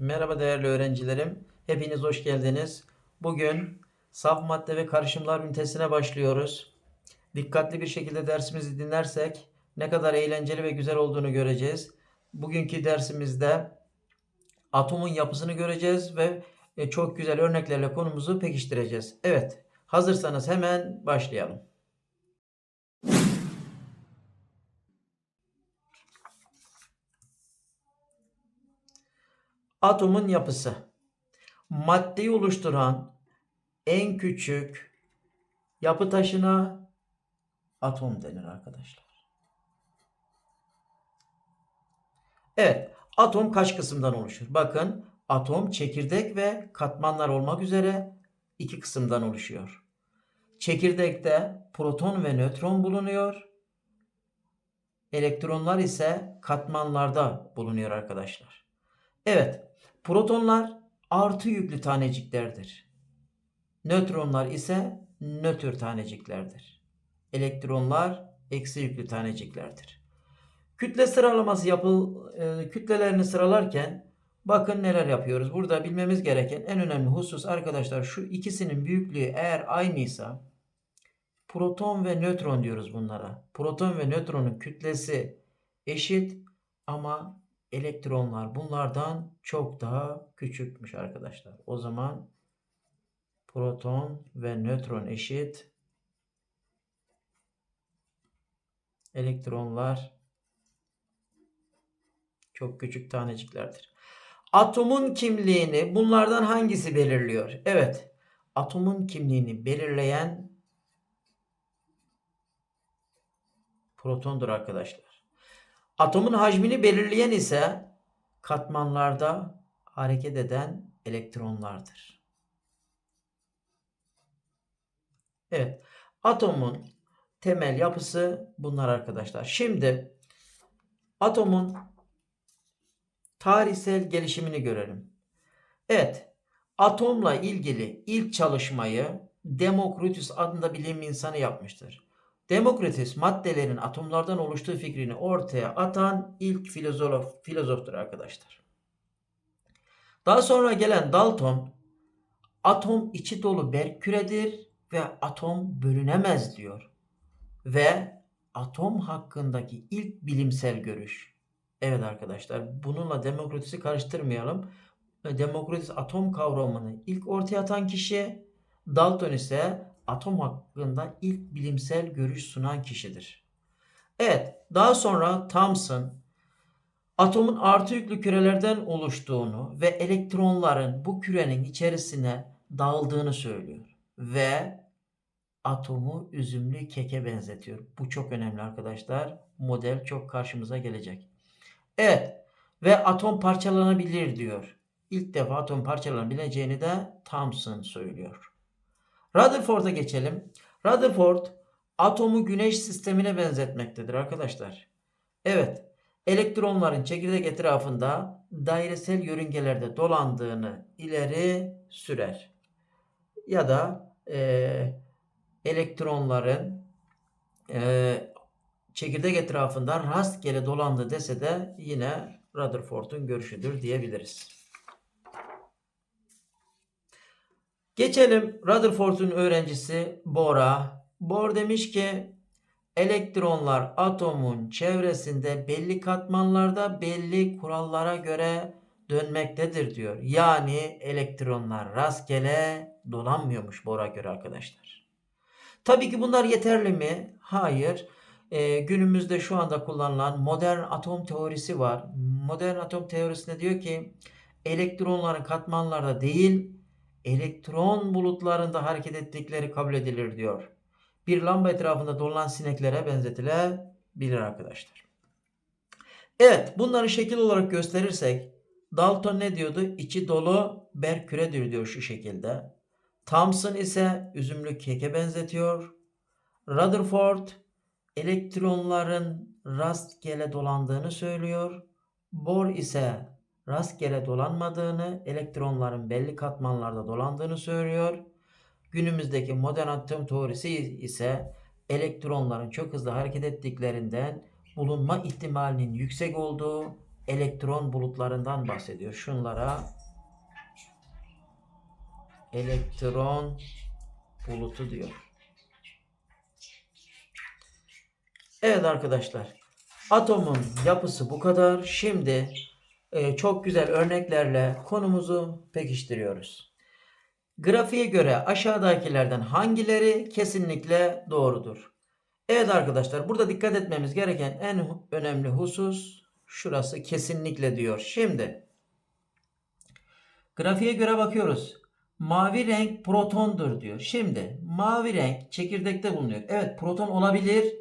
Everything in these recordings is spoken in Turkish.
Merhaba değerli öğrencilerim. Hepiniz hoş geldiniz. Bugün saf madde ve karışımlar ünitesine başlıyoruz. Dikkatli bir şekilde dersimizi dinlersek ne kadar eğlenceli ve güzel olduğunu göreceğiz. Bugünkü dersimizde atomun yapısını göreceğiz ve e, çok güzel örneklerle konumuzu pekiştireceğiz. Evet, hazırsanız hemen başlayalım. Atomun yapısı. Maddeyi oluşturan en küçük yapı taşına atom denir arkadaşlar. Evet, atom kaç kısımdan oluşur? Bakın, atom çekirdek ve katmanlar olmak üzere iki kısımdan oluşuyor. Çekirdekte proton ve nötron bulunuyor. Elektronlar ise katmanlarda bulunuyor arkadaşlar. Evet, protonlar artı yüklü taneciklerdir. Nötronlar ise nötr taneciklerdir. Elektronlar eksi yüklü taneciklerdir. Kütle sıralaması yapıl e, kütlelerini sıralarken bakın neler yapıyoruz. Burada bilmemiz gereken en önemli husus arkadaşlar şu ikisinin büyüklüğü eğer aynıysa proton ve nötron diyoruz bunlara. Proton ve nötronun kütlesi eşit ama elektronlar bunlardan çok daha küçükmüş arkadaşlar. O zaman proton ve nötron eşit. Elektronlar çok küçük taneciklerdir. Atomun kimliğini bunlardan hangisi belirliyor? Evet. Atomun kimliğini belirleyen protondur arkadaşlar. Atomun hacmini belirleyen ise katmanlarda hareket eden elektronlardır. Evet. Atomun temel yapısı bunlar arkadaşlar. Şimdi atomun tarihsel gelişimini görelim. Evet. Atomla ilgili ilk çalışmayı Demokritus adında bilim insanı yapmıştır. Demokritus maddelerin atomlardan oluştuğu fikrini ortaya atan ilk filozof, filozoftur arkadaşlar. Daha sonra gelen Dalton atom içi dolu berküredir ve atom bölünemez diyor. Ve atom hakkındaki ilk bilimsel görüş. Evet arkadaşlar bununla Demokritus'u karıştırmayalım. Demokritus atom kavramını ilk ortaya atan kişi, Dalton ise atom hakkında ilk bilimsel görüş sunan kişidir. Evet, daha sonra Thomson atomun artı yüklü kürelerden oluştuğunu ve elektronların bu kürenin içerisine dağıldığını söylüyor ve atomu üzümlü keke benzetiyor. Bu çok önemli arkadaşlar. Model çok karşımıza gelecek. Evet ve atom parçalanabilir diyor. İlk defa atom parçalanabileceğini de Thomson söylüyor. Rutherford'a geçelim. Rutherford atomu güneş sistemine benzetmektedir arkadaşlar. Evet, elektronların çekirdek etrafında dairesel yörüngelerde dolandığını ileri sürer. Ya da e, elektronların e, çekirdek etrafında rastgele dolandı dese de yine Rutherford'un görüşüdür diyebiliriz. Geçelim Rutherford'un öğrencisi Bohr'a. Bohr demiş ki elektronlar atomun çevresinde belli katmanlarda belli kurallara göre dönmektedir diyor. Yani elektronlar rastgele dolanmıyormuş Bohr'a göre arkadaşlar. Tabii ki bunlar yeterli mi? Hayır. Ee, günümüzde şu anda kullanılan modern atom teorisi var. Modern atom teorisinde diyor ki elektronların katmanlarda değil elektron bulutlarında hareket ettikleri kabul edilir diyor. Bir lamba etrafında dolanan sineklere benzetilebilir arkadaşlar. Evet bunları şekil olarak gösterirsek Dalton ne diyordu? İçi dolu berküredir diyor şu şekilde. Thomson ise üzümlü keke benzetiyor. Rutherford elektronların rastgele dolandığını söylüyor. Bohr ise rastgele dolanmadığını, elektronların belli katmanlarda dolandığını söylüyor. Günümüzdeki modern atom teorisi ise elektronların çok hızlı hareket ettiklerinden bulunma ihtimalinin yüksek olduğu elektron bulutlarından bahsediyor. Şunlara elektron bulutu diyor. Evet arkadaşlar. Atomun yapısı bu kadar. Şimdi çok güzel örneklerle konumuzu pekiştiriyoruz. Grafiğe göre aşağıdakilerden hangileri kesinlikle doğrudur? Evet arkadaşlar burada dikkat etmemiz gereken en önemli husus şurası kesinlikle diyor. Şimdi grafiğe göre bakıyoruz. Mavi renk protondur diyor. Şimdi mavi renk çekirdekte bulunuyor. Evet proton olabilir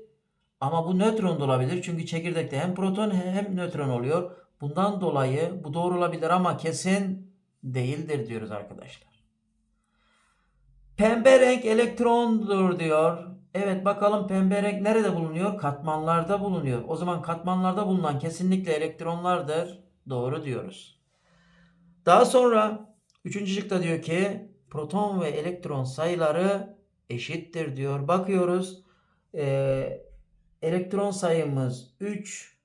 ama bu nötron da olabilir. Çünkü çekirdekte hem proton hem nötron oluyor. Bundan dolayı bu doğru olabilir ama kesin değildir diyoruz arkadaşlar. Pembe renk elektrondur diyor. Evet bakalım pembe renk nerede bulunuyor? Katmanlarda bulunuyor. O zaman katmanlarda bulunan kesinlikle elektronlardır. Doğru diyoruz. Daha sonra üçüncü şıkta diyor ki proton ve elektron sayıları eşittir diyor. Bakıyoruz. Ee, elektron sayımız 3.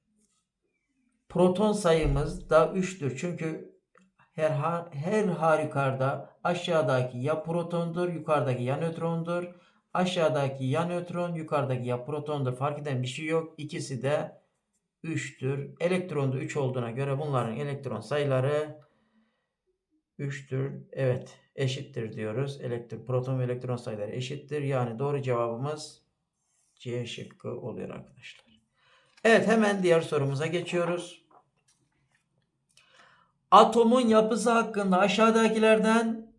Proton sayımız da 3'tür. Çünkü her, her halükarda aşağıdaki ya protondur, yukarıdaki ya nötrondur. Aşağıdaki ya nötron, yukarıdaki ya protondur. Fark eden bir şey yok. İkisi de 3'tür. Elektron da 3 olduğuna göre bunların elektron sayıları 3'tür. Evet, eşittir diyoruz. Elektron, proton ve elektron sayıları eşittir. Yani doğru cevabımız C şıkkı oluyor arkadaşlar. Evet, hemen diğer sorumuza geçiyoruz. Atomun yapısı hakkında aşağıdakilerden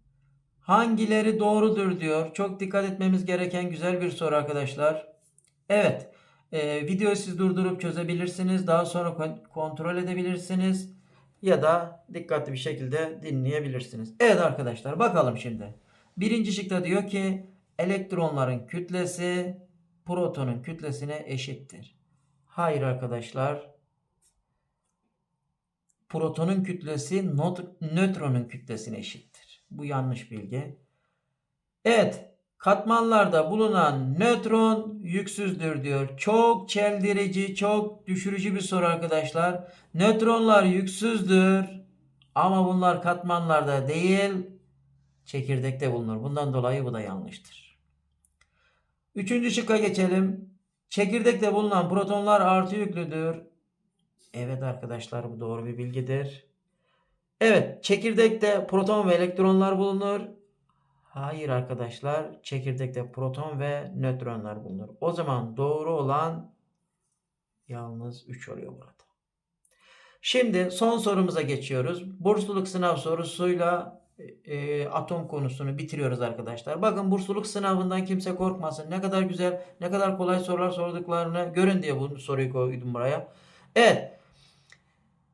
hangileri doğrudur diyor. Çok dikkat etmemiz gereken güzel bir soru arkadaşlar. Evet. E, videoyu siz durdurup çözebilirsiniz. Daha sonra kontrol edebilirsiniz. Ya da dikkatli bir şekilde dinleyebilirsiniz. Evet arkadaşlar bakalım şimdi. Birinci şıkta diyor ki elektronların kütlesi protonun kütlesine eşittir. Hayır arkadaşlar protonun kütlesi nötronun kütlesine eşittir. Bu yanlış bilgi. Evet, katmanlarda bulunan nötron yüksüzdür diyor. Çok çeldirici, çok düşürücü bir soru arkadaşlar. Nötronlar yüksüzdür ama bunlar katmanlarda değil, çekirdekte bulunur. Bundan dolayı bu da yanlıştır. Üçüncü şıkka geçelim. Çekirdekte bulunan protonlar artı yüklüdür. Evet arkadaşlar bu doğru bir bilgidir. Evet çekirdekte proton ve elektronlar bulunur. Hayır arkadaşlar çekirdekte proton ve nötronlar bulunur. O zaman doğru olan yalnız 3 oluyor burada. Şimdi son sorumuza geçiyoruz. Bursluluk sınav sorusuyla e, atom konusunu bitiriyoruz arkadaşlar. Bakın bursluluk sınavından kimse korkmasın. Ne kadar güzel, ne kadar kolay sorular sorduklarını görün diye bu soruyu koydum buraya. Evet.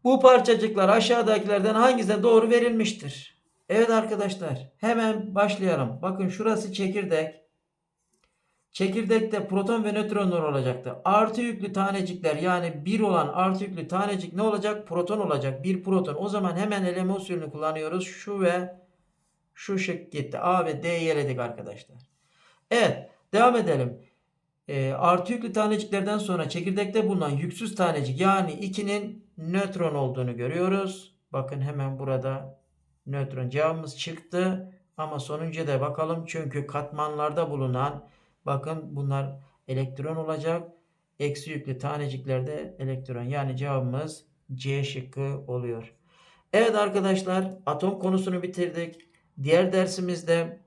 Bu parçacıklar aşağıdakilerden hangisine doğru verilmiştir? Evet arkadaşlar hemen başlayalım. Bakın şurası çekirdek. Çekirdekte proton ve nötronlar olacaktı. Artı yüklü tanecikler yani bir olan artı yüklü tanecik ne olacak? Proton olacak. Bir proton. O zaman hemen eleme usulünü kullanıyoruz. Şu ve şu şık gitti. A ve D'yi eledik arkadaşlar. Evet devam edelim. E, artı yüklü taneciklerden sonra çekirdekte bulunan yüksüz tanecik yani 2'nin nötron olduğunu görüyoruz. Bakın hemen burada nötron cevabımız çıktı. Ama sonuncuya da bakalım. Çünkü katmanlarda bulunan bakın bunlar elektron olacak. Eksi yüklü taneciklerde elektron. Yani cevabımız C şıkkı oluyor. Evet arkadaşlar atom konusunu bitirdik. Diğer dersimizde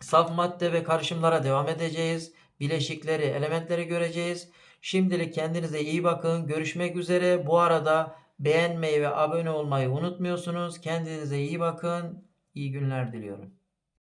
saf madde ve karışımlara devam edeceğiz. Bileşikleri, elementleri göreceğiz. Şimdilik kendinize iyi bakın. Görüşmek üzere. Bu arada beğenmeyi ve abone olmayı unutmuyorsunuz. Kendinize iyi bakın. İyi günler diliyorum.